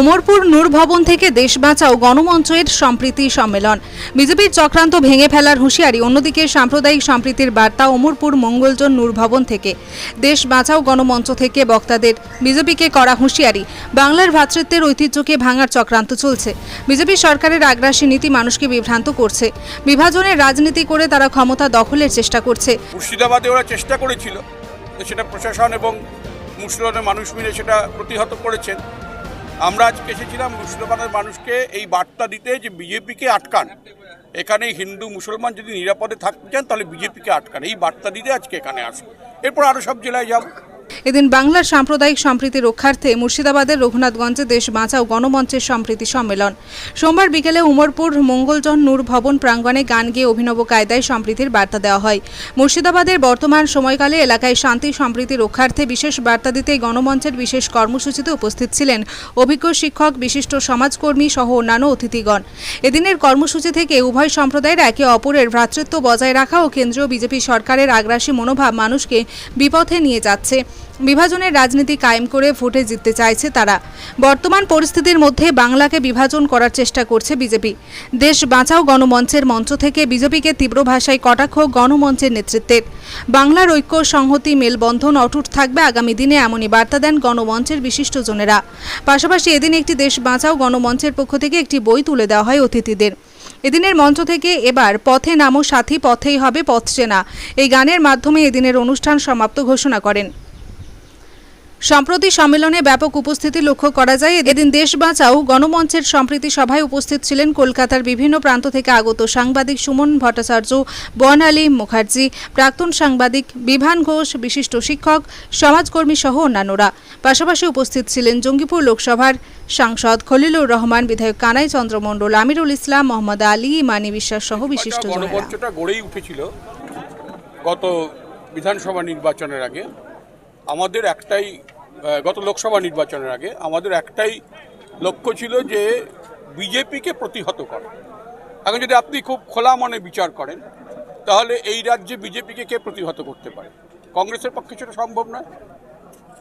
উমরপুর নূর ভবন থেকে দেশ বাঁচাও গণমঞ্চের সম্প্রীতি সম্মেলন। বিজেপির চক্রান্ত ভেঙে ফেলার হুঁশিয়ারি, অন্যদিকে সাম্প্রদায়িক সম্প্রীতির বার্তা উমরপুর মঙ্গলজন নূর ভবন থেকে। দেশ বাঁচাও গণমঞ্চ থেকে বক্তাদের, বিজেপিকে করা হুঁশিয়ারি। বাংলার ভ্রাতৃত্বের ঐতিহ্যকে ভাঙার চক্রান্ত চলছে। বিজেপি সরকারের আগ্রাসী নীতি মানুষকে বিভ্রান্ত করছে। বিভাজনের রাজনীতি করে তারা ক্ষমতা দখলের চেষ্টা করছে। মুর্শিদাবাদে ওরা চেষ্টা করেছিল সেটা প্রশাসন এবং মুর্শিদাবাদের মানুষ মিলে সেটা প্রতিহত করেছেন। আমরা আজকে এসেছিলাম মুর্শিদাবাদের মানুষকে এই বার্তা দিতে যে বিজেপিকে আটকান। এখানে হিন্দু, মুসলমান যদি নিরাপদে থাকতে চান তাহলে বিজেপিকে আটকান। এই বার্তা দিতে আজকে এখানে আসুন এরপর আরও সব জেলায় যাব। এদিন বাংলার সাম্প্রদায়িক সম্প্রীতি রক্ষার্থে মুর্শিদাবাদের রঘুনাথগঞ্জে দেশ বাঁচাও গণমঞ্চের সম্প্রীতি সম্মেলন। সোমবার বিকেলে উমরপুর মঙ্গলজন নূর ভবন প্রাঙ্গণে গান গেয়ে অভিনব কায়দায় সম্প্রীতির বার্তা দেওয়া হয়। মুর্শিদাবাদের বর্তমান সময়কালে এলাকায় শান্তি সম্প্রীতি রক্ষার্থে বিশেষ বার্তা দিতে গণমঞ্চের বিশেষ কর্মসূচিতে উপস্থিত ছিলেন অভিজ্ঞ শিক্ষক, বিশিষ্ট সমাজকর্মী সহ অন্যান্য অতিথিগণ। এদিনের কর্মসূচি থেকে উভয় সম্প্রদায়ের একে অপরের ভ্রাতৃত্ব বজায় রাখা ও কেন্দ্রীয় বিজেপি সরকারের আগ্রাসী মনোভাব মানুষকে বিপথে নিয়ে যাচ্ছে। বিভাজনের রাজনীতি কায়েম করে ভোটে জিততে চাইছে তারা। বর্তমান পরিস্থিতির মধ্যে বাংলাকে বিভাজন করার চেষ্টা করছে বিজেপি। দেশ বাঁচাও গণমঞ্চের মঞ্চ থেকে বিজেপিকে তীব্র ভাষায় কটাক্ষ গণমঞ্চের নেতৃত্বের। বাংলার ঐক্য, সংহতি, মেলবন্ধন অটুট থাকবে আগামী দিনে এমনই বার্তা দেন গণমঞ্চের বিশিষ্টজনেরা। পাশাপাশি এদিন একটি দেশ বাঁচাও গণমঞ্চের পক্ষ থেকে একটি বই তুলে দেওয়া হয় অতিথিদের। এদিনের মঞ্চ থেকে এবার পথে নামো, সাথী পথেই হবে পথ চেনা। এই গানের মাধ্যমে এদিনের অনুষ্ঠান সমাপ্ত ঘোষণা করেন। সম্প্রতি সম্মেলনে ব্যাপক উপস্থিতি লক্ষ্য করা যায়। এদিন দেশ বাঁচাও গণমঞ্চের সম্প্রীতি সভায় উপস্থিত ছিলেন কলকাতার বিভিন্ন প্রান্ত থেকে আগত সাংবাদিক সুমন ভট্টাচার্য বনআলী মুখার্জি প্রাক্তন সাংবাদিক বিভান ঘোষ বিশিষ্ট শিক্ষক সমাজকর্মী সহ অন্যান্যরা। পাশাপাশি উপস্থিত ছিলেন জঙ্গিপুর লোকসভার সাংসদ খলিলুর রহমান বিধায়ক কানাই চন্দ্র মণ্ডল আমিরুল ইসলাম মোহাম্মদ আলী মানি বিশ্বাস সহ বিশিষ্ট গণমঞ্চটা গড়েই উঠেছিল গত বিধানসভা নির্বাচনের আগে। আমাদের একটাই গত লোকসভা নির্বাচনের আগে আমাদের একটাই লক্ষ্য ছিল যে বিজেপিকে প্রতিহত করা। এখন যদি আপনি খুব খোলা মনে বিচার করেন, তাহলে এই রাজ্যে বিজেপিকে কে প্রতিহত করতে পারে? কংগ্রেসের পক্ষে সেটা সম্ভব নয়,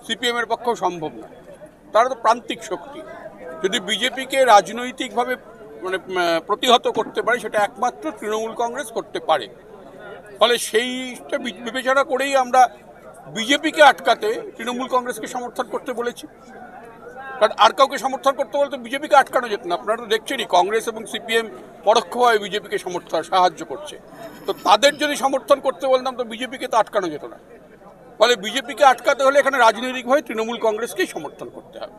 সিপিএমের পক্ষেও সম্ভব নয়। তারা তো প্রান্তিক শক্তি। যদি বিজেপিকে রাজনৈতিকভাবে মানে প্রতিহত করতে পারে, সেটা একমাত্র তৃণমূল কংগ্রেস করতে পারে। ফলে সেইটা বিবেচনা করেই আমরা বিজেপিকে আটকাতে তৃণমূল কংগ্রেসকে সমর্থন করতে বলেছি। কারণ আর কাউকে সমর্থন করতে বলতে বিজেপিকে আটকানো যেত না। আপনারা তো দেখছেনই, কংগ্রেস এবং সিপিএম পরোক্ষভাবে বিজেপিকে সমর্থন, সাহায্য করছে। তো তাদের যদি সমর্থন করতে বলতাম, তো বিজেপিকে তো আটকানো যেত না। ফলে বিজেপিকে আটকাতে হলে এখানে রাজনৈতিকভাবে তৃণমূল কংগ্রেসকেই সমর্থন করতে হবে।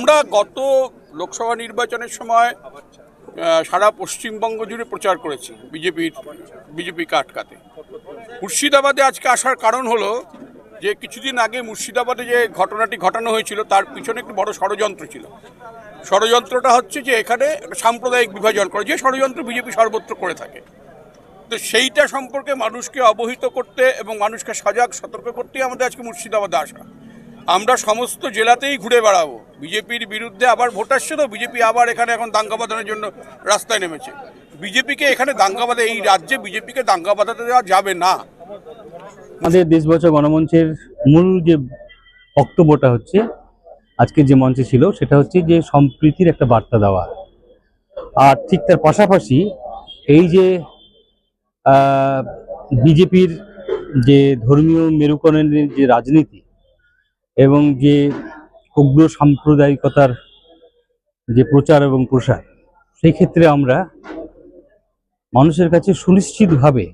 আমরা গত লোকসভা নির্বাচনের সময় সারা পশ্চিমবঙ্গ জুড়ে প্রচার করেছি বিজেপির বিজেপিকে আটকাতে মুর্শিদাবাদে আজকে আসার কারণ হলো যে কিছুদিন আগে মুর্শিদাবাদে যে ঘটনাটি ঘটানো হয়েছিল, তার পিছনে একটি বড় ষড়যন্ত্র ছিল। ষড়যন্ত্রটা হচ্ছে যে এখানে সাম্প্রদায়িক বিভাজন করে, যে ষড়যন্ত্র বিজেপি সর্বত্র করে থাকে। তো সেইটা সম্পর্কে মানুষকে অবহিত করতে এবং মানুষকে সজাগ, সতর্ক করতেই আমাদের আজকে মুর্শিদাবাদে আসা। আমরা সমস্ত জেলাতেই ঘুরে বেড়াবো। বিজেপির বিরুদ্ধে আবার ভোট আসছে তো বিজেপি আবার এখানে এখন দাঙ্গা বাঁধানোর জন্য রাস্তায় নেমেছে। বিজেপিকে এখানে দাঙ্গা বাঁধা এই রাজ্যে বিজেপিকে দাঙ্গা বাঁধাতে দেওয়া যাবে না। আমাদের দেশ বছর গণমঞ্চের মূল যে বক্তব্যটা হচ্ছে, আজকে যে মঞ্চে ছিল, সেটা হচ্ছে যে সম্প্রীতির একটা বার্তা দেওয়া। আর ঠিক তার পাশাপাশি এই যে বিজেপির যে ধর্মীয় মেরুকরণের যে রাজনীতি এবং যে উগ্র সাম্প্রদায়িকতার যে প্রচার এবং প্রসার, সেই ক্ষেত্রে আমরা মানুষের কাছে সুনিশ্চিতভাবে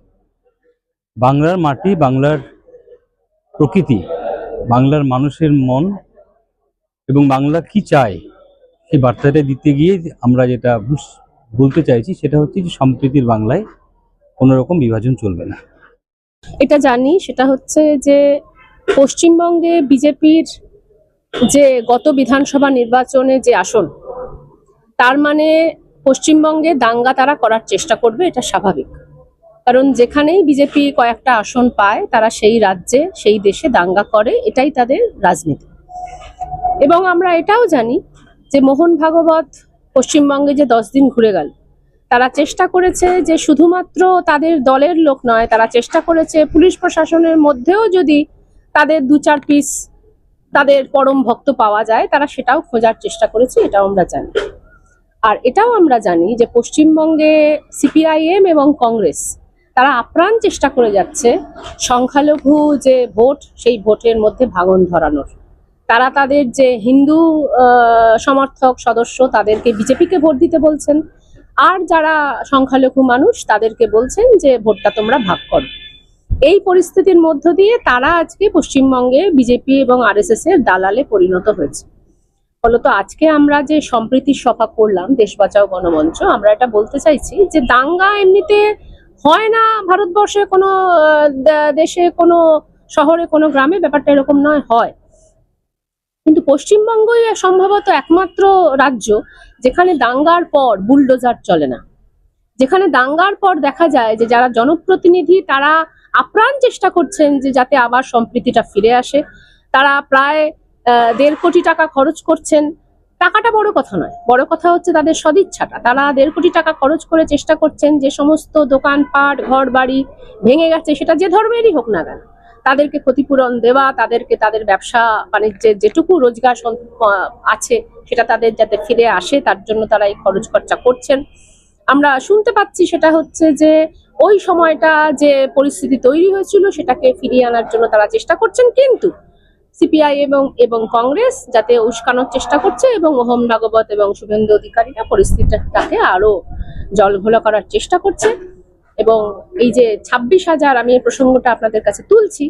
বাংলার মাটি, বাংলার প্রকৃতি, বাংলার মানুষের মন এবং বাংলা কি চায়, সেই বার্তাটা দিতে গিয়ে আমরা যেটা বলতে চাইছি সেটা হচ্ছে যে সম্প্রীতির বাংলায় কোনো রকম বিভাজন চলবে না। এটা জানি, সেটা হচ্ছে যে পশ্চিমবঙ্গে বিজেপির যে গত বিধানসভা নির্বাচনে যে আসন, তার মানে পশ্চিমবঙ্গে দাঙ্গা তারা করার চেষ্টা করবে, এটা স্বাভাবিক। কারণ যেখানেই বিজেপি কয়েকটা আসন পায়, তারা সেই রাজ্যে, সেই দেশে দাঙ্গা করে, এটাই তাদের রাজনীতি। এবং আমরা এটাও জানি যে মোহন ভাগবত পশ্চিমবঙ্গে যে দশ দিন ঘুরে গেল, তারা চেষ্টা করেছে যে শুধুমাত্র তাদের দলের লোক নয়, তারা চেষ্টা করেছে পুলিশ প্রশাসনের মধ্যেও যদি তাদের দু চার পিস তাদের পরম ভক্ত পাওয়া যায়, তারা সেটাও খোঁজার চেষ্টা করেছে, এটাও আমরা জানি। আর এটাও আমরা জানি যে পশ্চিমবঙ্গে সিপিআইএম এবং কংগ্রেস, তারা আপ্রাণ চেষ্টা করে যাচ্ছে সংখ্যালঘু যে ভোট, সেই ভোটের মধ্যে ভাঙন ধরানোর। তারা তাদের যে হিন্দু সমর্থক সদস্য, তাদেরকে বিজেপিকে ভোট দিতে বলছেন। আর যারা সংখ্যালঘু মানুষ, তাদেরকে বলছেন যে ভোটটা তোমরা ভাগ করো। এই পরিস্থিতির মধ্য দিয়ে তারা আজকে পশ্চিমবঙ্গে বিজেপি এবং আরএসএস এর দালালে পরিণত হয়েছে। ফলত আজকে আমরা যে সম্প্রীতির সভা করলাম, দেশ বাঁচাও গণমঞ্চ, আমরা এটা বলতে চাইছি যে দাঙ্গা এমনিতে হয় না ভারতবর্ষে কোনো দেশে কোনো, শহরে কোনো গ্রামে, ব্যাপারটা এরকম নয়, হয়। কিন্তু পশ্চিমবঙ্গই সম্ভবত একমাত্র রাজ্য যেখানে দাঙ্গার পর বুলডোজার চলে না। যেখানে দাঙ্গার পর দেখা যায় যে যারা জনপ্রতিনিধি, তারা আপ্রাণ চেষ্টা করছেন যে যাতে আবার সম্প্রীতিটা ফিরে আসে। তারা প্রায় দেড় কোটি টাকা খরচ করছেন। টাকাটা বড় কথা নয়। বড় কথা হচ্ছে তাদের সদিচ্ছাটা। তারা দেড় কোটি টাকা খরচ করে চেষ্টা করছেন যে সমস্ত দোকানপাট ঘর বাড়ি ভেঙে গেছে, সেটা যে ধর্মেরই হোক না কেন। তাদেরকে ক্ষতিপূরণ দেওয়া, তাদেরকে তাদের ব্যবসা বাণিজ্যের যেটুকু রোজগার আছে, সেটা তাদের যাতে ফিরে আসে, তার জন্য তারা এই খরচ খরচা করছেন। আমরা শুনতে পাচ্ছি সেটা হচ্ছে যে ওই সময়টা যে পরিস্থিতি তৈরি হয়েছিল সেটাকে ফিরিয়ে আনার জন্য তারা চেষ্টা করছেন, কিন্তু সিপিআই এবং এবং কংগ্রেস যাতে উস্কানোর চেষ্টা করছে এবং মোহন ভাগবত এবং শুভেন্দু অধিকারীরা পরিস্থিতিটাকে আরও জলঘোলা করার চেষ্টা করছে। এবং এই যে ছাব্বিশ হাজার, আমি এই প্রসঙ্গটা আপনাদের কাছে তুলছি।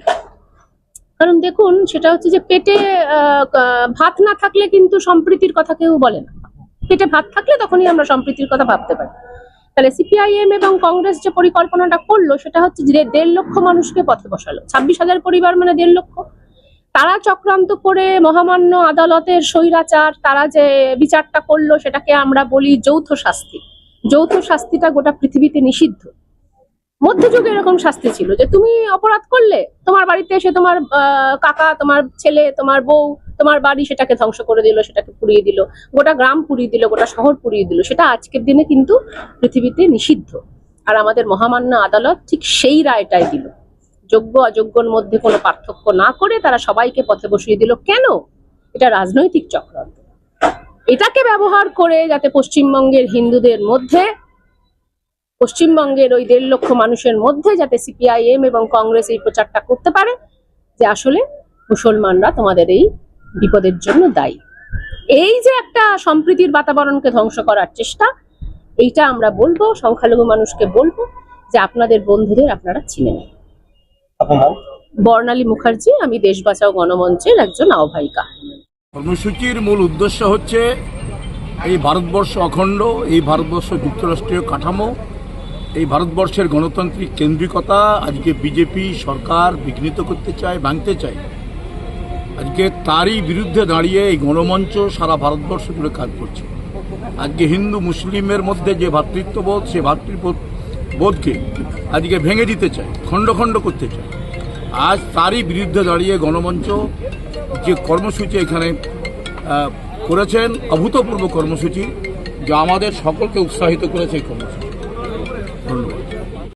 কারণ দেখুন, সেটা হচ্ছে যে পেটে ভাত না থাকলে কিন্তু সম্প্রীতির কথা কেউ বলে না। পেটে ভাত থাকলে তখনই আমরা সম্প্রীতির কথা ভাবতে পারি। তাহলে সিপিআইএম এবং কংগ্রেস যে পরিকল্পনাটা করল, সেটা হচ্ছে যে দেড় লক্ষ মানুষকে পথে বসালো। ছাব্বিশ হাজার পরিবার মানে দেড় লক্ষ। তারা চক্রান্ত করে মহামান্য আদালতের স্বৈরাচার, তারা যে বিচারটা করল, সেটাকে আমরা বলি যৌথ শাস্তি। যৌথ শাস্তিটা গোটা পৃথিবীতে নিষিদ্ধ। মধ্যযুগে এরকম শাস্তি ছিল যে, তুমি অপরাধ করলে? তোমার বাড়িতে এসে তোমার কাকা, তোমার ছেলে, তোমার বউ তোমার বাড়ি সেটাকে ধ্বংস করে দিল, সেটাকে পুড়িয়ে দিল, গোটা গ্রাম পুড়িয়ে দিল, গোটা শহর পুড়িয়ে দিল, সেটা আজকের দিনে কিন্তু পৃথিবীতে নিষিদ্ধ। আর আমাদের মহামান্য আদালত ঠিক সেই রায়টাই দিল। যোগ্য অযোগ্যর মধ্যে কোনো পার্থক্য না করে তারা সবাইকে পথে বসিয়ে দিল। কেন? এটা রাজনৈতিক চক্রান্ত। এটাকে ব্যবহার করে যাতে পশ্চিমবঙ্গের হিন্দুদের মধ্যে, পশ্চিমবঙ্গের ওই দেড় লক্ষ মানুষের মধ্যে যাতে সিপিআইএম এবং কংগ্রেস এই প্রচারটা করতে পারে, যে আসলে মুসলমানরা তোমাদের এই বিপদের জন্য দায়ী। এই যে একটা সম্প্রীতির বাতাবরণকে ধ্বংস করার চেষ্টা এইটা আমরা বলব সংখ্যালঘু মানুষকে বলব যে আপনাদের বন্ধুদের আপনারা চিনে নেন বর্ণালী মুখার্জি আমি দেশ বাঁচাও গণমঞ্চের একজন আহ্বায়িকা। কর্মসূচির মূল উদ্দেশ্য হচ্ছে এই ভারতবর্ষ অখণ্ড এই ভারতবর্ষ যুক্তরাষ্ট্রীয় কাঠামো এই ভারতবর্ষের গণতান্ত্রিক কেন্দ্রিকতা আজকে বিজেপি সরকার বিঘ্নিত করতে চায় ভাঙতে চায়। আজকে তারই বিরুদ্ধে দাঁড়িয়ে এই গণমঞ্চ সারা ভারতবর্ষ জুড়ে কাজ করছে। আজকে হিন্দু মুসলিমের মধ্যে যে ভ্রাতৃত্ববোধ সে ভ্রাতৃবোধ বোধকে আজকে ভেঙে দিতে চায়, খণ্ড খণ্ড করতে চায়। আজ তারই বিরুদ্ধে দাঁড়িয়ে গণমঞ্চ যে কর্মসূচি এখানে করেছেন, অভূতপূর্ব কর্মসূচি, যা আমাদের সকলকে উৎসাহিত করেছে এই কর্মসূচি।